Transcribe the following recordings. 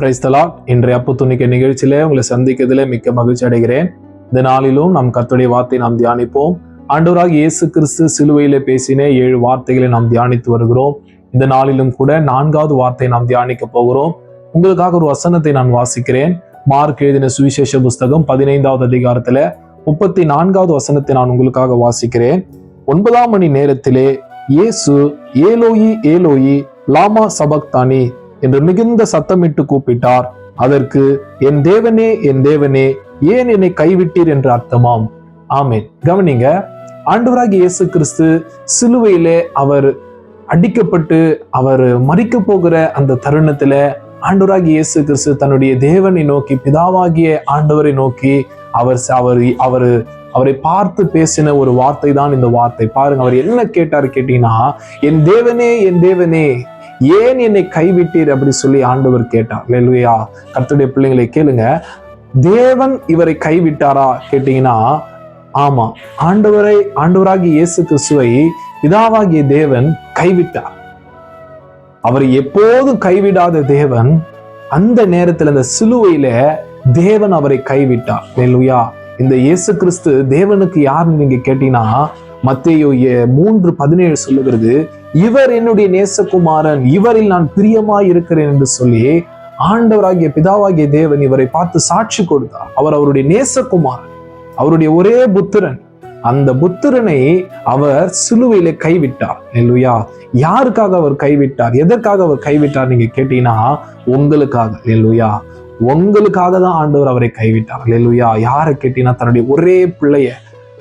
பிரைஸ்தலா இன்றைய அப்பு துணிக்க நிகழ்ச்சியிலே உங்களை சந்திக்கிறதுல மிக்க மகிழ்ச்சி அடைகிறேன். இந்த நாளிலும் நம் கத்துடைய வார்த்தை நாம் தியானிப்போம். ஆண்டவராக இயேசு கிறிஸ்து சிலுவையிலே பேசினே ஏழு வார்த்தைகளை நாம் தியானித்து வருகிறோம். இந்த நாளிலும் கூட நான்காவது வார்த்தை நாம் தியானிக்க போகிறோம். உங்களுக்காக ஒரு வசனத்தை நான் வாசிக்கிறேன். மார்க் எழுதின சுவிசேஷ புஸ்தகம் பதினைந்தாவது அதிகாரத்துல முப்பத்தி நான்காவது வசனத்தை நான் உங்களுக்காக வாசிக்கிறேன். ஒன்பதாம் மணி நேரத்திலே இயேசு ஏலோயி ஏலோயி லாமா சபக்தானி என்று மிகுந்த சத்தமிட்டு கூப்பிட்டார். அதற்கு என் தேவனே என் தேவனே ஏன் என்னை கைவிட்டீர்? என்று அர்த்தமாம். ஆமேன். கவனிங்க ஆண்டவராகி இயேசு கிறிஸ்து சிலுவையிலே அவர் அடிக்கப்பட்டு அவர் மறிக்க போகிற அந்த தருணத்துல ஆண்டவராகி இயேசு கிறிஸ்து தன்னுடைய தேவனை நோக்கி பிதாவாகிய ஆண்டவரை நோக்கி அவர் அவர் அவர் அவரை பார்த்து பேசின ஒரு வார்த்தை தான் இந்த வார்த்தை. பாருங்க அவர் என்ன கேட்டார் கேட்டீங்கன்னா என் தேவனே என் தேவனே ஏன் என்னை கைவிட்டீர் அப்படி சொல்லி ஆண்டவர் கேட்டார். இல்லையா கர்த்தருடைய பிள்ளைங்களை கேளுங்க. தேவன் இவரை கைவிட்டாரா கேட்டீங்கன்னா ஆமா. ஆண்டவரை ஆண்டவராகிய இயேசு கிறிஸ்துவை பிதாவாகிய தேவன் கைவிட்டார். அவரை எப்போதும் கைவிடாத தேவன் அந்த நேரத்துல அந்த சிலுவையில தேவன் அவரை கைவிட்டார். இல்லையா இந்த இயேசு கிறிஸ்து தேவனுக்கு யாருன்னு நீங்க கேட்டீங்கன்னா மத்தேயோ மூன்று பதினேழு சொல்லுகிறது இவர் என்னுடைய நேசகுமாரன் இவரில் நான் பிரியமாய் இருக்கிறேன் என்று சொல்லி ஆண்டவராகிய பிதாவாகிய தேவன் இவரை பார்த்து சாட்சி கொடுத்தார். அவர் அவருடைய நேசகுமாரன் அவருடைய ஒரே புத்திரன். அந்த புத்திரனை அவர் சிலுவையில கைவிட்டார். இல்லையா யாருக்காக அவர் கைவிட்டார்? எதற்காக அவர் கைவிட்டார் நீங்க கேட்டீங்கன்னா உங்களுக்காக. இல்லையா உங்களுக்காக தான் ஆண்டவர் அவரை கைவிட்டார். இல்லையா யாரை கேட்டீங்கன்னா தன்னுடைய ஒரே பிள்ளைய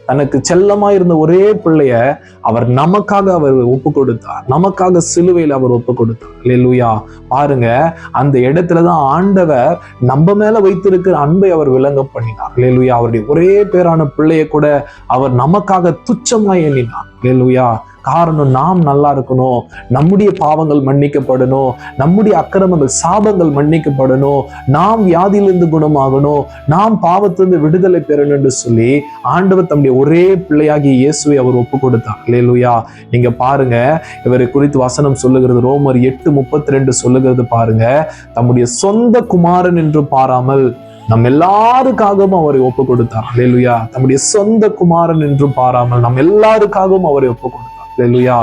தனக்கு செல்லமா இருந்த ஒரே பிள்ளைய அவர் நமக்காக அவர் ஒப்பு கொடுத்தார் நமக்காக சிலுவையில் அவர் ஒப்பு கொடுத்தார் இல்லையா பாருங்க அந்த இடத்துலதான் ஆண்டவர் நம்ம மேல வைத்திருக்கிற அன்பை அவர் விளங்க பண்ணினார். இல்லையா அவருடைய ஒரே பேரான பிள்ளைய கூட அவர் நமக்காக துச்சமா எண்ணினார். இல்லையா காரணம் நாம் நல்லா இருக்கணும். நம்முடைய பாவங்கள் மன்னிக்கப்படணும். நம்முடைய அக்கிரமங்கள் சாபங்கள் மன்னிக்கப்படணும். நாம் வியாதியிலிருந்து குணமாகணும். நாம் பாவத்திலிருந்து விடுதலை பெறணும் என்று சொல்லி ஆண்டவர் தம்முடைய ஒரே பிள்ளையாகிய இயேசுவை அவர் ஒப்பு கொடுத்தார் இல்லையா நீங்க பாருங்க இவரை குறித்து வசனம் சொல்லுகிறது. ரோமர் எட்டு முப்பத்தி ரெண்டு சொல்லுகிறது பாருங்க. தம்முடைய சொந்த குமாரன் என்று பாராமல் நம் எல்லாருக்காகவும் அவரை ஒப்பு கொடுத்தார் அல்லேலுயா தம்முடைய சொந்த குமாரன் என்று பாராமல் நம் எல்லாருக்காகவும் அவரை ஒப்பு கொடுத்தார் அல்லேலுயா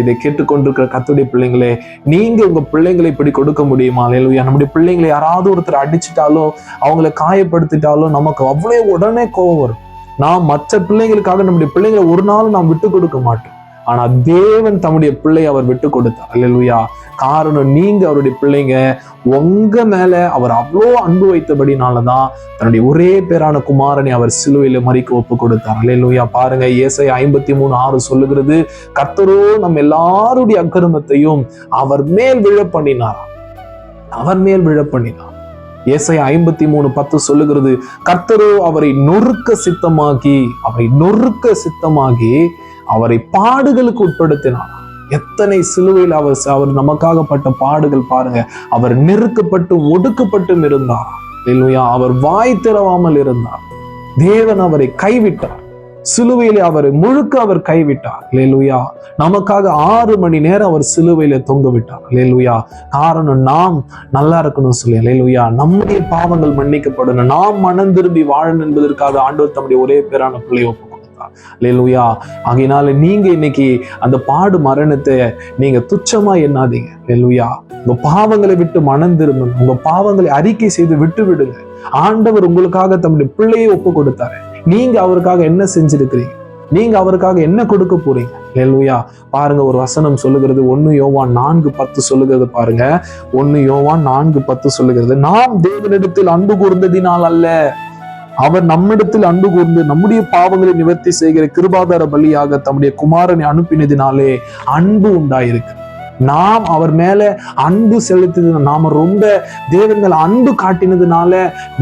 இதை கேட்டுக்கொண்டிருக்கிற கத்துடைய பிள்ளைங்களே நீங்க உங்க பிள்ளைங்களை இப்படி கொடுக்க முடியுமா? இல்லையா நம்முடைய பிள்ளைங்களை யாராவது ஒருத்தர் அடிச்சிட்டாலோ அவங்களை காயப்படுத்திட்டாலோ நமக்கு அவ்வளவு உடனே கோபம் வரும். நாம் மற்ற பிள்ளைங்களுக்காக நம்முடைய பிள்ளைங்களை ஒரு நாள் நாம் விட்டு கொடுக்க மாட்டோம். ஆனா தேவன் தம்முடைய பிள்ளை அவர் விட்டு கொடுத்தார். அல்லா காரணம் நீங்க அவருடைய பிள்ளைங்க. உங்க மேல அவர் அவ்வளோ அன்பு வைத்தபடினாலதான் தன்னுடைய ஒரே பேரான குமாரனை அவர் சிலுவையில மறிக்க ஒப்பு கொடுத்தார். அல்லா பாருங்க ஏசை ஐம்பத்தி மூணு ஆறு சொல்லுகிறது கர்த்தரோ நம்ம எல்லாருடைய அக்கிரமத்தையும் அவர் மேல் விழ பண்ணினார்? அவர் மேல் விழ பண்ணினார். ஏசை ஐம்பத்தி மூணு பத்து சொல்லுகிறது கர்த்தரோ அவரை நொறுக்க சித்தமாகி அவரை நொறுக்க சித்தமாகி அவரை பாடுகளுக்கு உட்படுத்தினார். எத்தனை சிலுவையில் அவர் அவர் நமக்காகப்பட்ட பாடுகள் பாருங்க. அவர் நெருக்கப்பட்டு ஒடுக்கப்பட்டும் இருந்தார். இல்லையா அவர் வாய் திறவாமல் இருந்தார். தேவன் அவரை கைவிட்டார். சிலுவையில அவரை முழுக்க அவர் கைவிட்டார். லேலுயா நமக்காக ஆறு மணி நேரம் அவர் சிலுவையில தொங்க விட்டார் லேலுயா காரணம் நாம் நல்லா இருக்கணும் சொல்லி. லேலுயா நம்முடைய பாவங்கள் மன்னிக்கப்படணும். நாம் மனம் திரும்பி வாழணும் என்பதற்காக ஆண்டவர் தம்முடைய ஒரே பேரான பிள்ளை ஒப்பு லேலுயா ஆகையினால நீங்க இன்னைக்கு அந்த பாடு மரணத்தை நீங்க துச்சமா எண்ணாதீங்க. லேலுயா உங்க பாவங்களை விட்டு மனம் திரும்புங்க உங்க பாவங்களை அறிக்கை செய்து விட்டு விடுங்க ஆண்டவர் உங்களுக்காக தம்முடைய பிள்ளையை ஒப்பு கொடுத்தாரு நீங்க அவருக்காக என்ன செஞ்சிருக்கிறீங்க? நீங்க அவருக்காக என்ன கொடுக்க போறீங்க? லேலுயா பாருங்க ஒரு வசனம் சொல்லுகிறது. ஒன்னு யோவான் நான்கு பத்து சொல்லுகிறது பாருங்க. ஒன்னு யோவான் நான்கு பத்து சொல்லுகிறது. நாம் தேவனிடத்தில் அன்பு கூர்ந்ததினால் அல்ல. அவர் நம்மிடத்தில் அன்பு கூர்ந்து நம்முடைய பாவங்களை நிவர்த்தி செய்கிற கிருபாதார பலியாக தம்முடைய குமாரனை அனுப்பினதினாலே அன்பு உண்டாயிருக்கு. நாம் அவர் மேல அன்பு செலுத்தின நாம ரொம்ப தேவங்கள் அன்பு காட்டினதுனால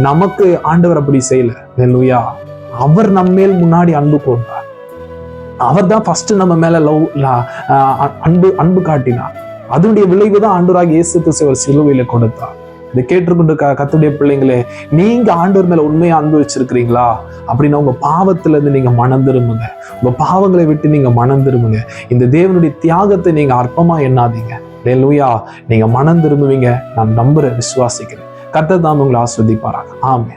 நமக்கு ஆண்டவர் அப்படி செய்யல. நெல்லுயா அவர் நம்ம மேல் முன்னாடி அன்பு கூர்ந்தார். அவர் தான் ஃபர்ஸ்ட் நம்ம மேல லவ் அன்பு அன்பு காட்டினார். அதனுடைய விளைவு தான் ஆண்டவராக இயேசு கிறிஸ்துவர் சிலுவையில கொடுத்தார். இதை கேட்டுக்கொண்டு க கத்துடைய பிள்ளைங்களே நீங்க ஆண்டவர் மேல உண்மையை அன்பு வச்சிருக்கிறீங்களா? அப்படின்னா உங்க பாவத்துல இருந்து நீங்க மனம் திரும்புங்க. உங்க பாவங்களை விட்டு நீங்க மனம் திரும்புங்க. இந்த தேவனுடைய தியாகத்தை நீங்க அற்பமா எண்ணாதீங்க. லூயா நீங்க மனம் திரும்புவீங்க. நான் நம்புற விசுவாசிக்கிறேன். கர்த்தர் தான் உங்களை ஆஸ்வதிப்பாராங்க ஆமே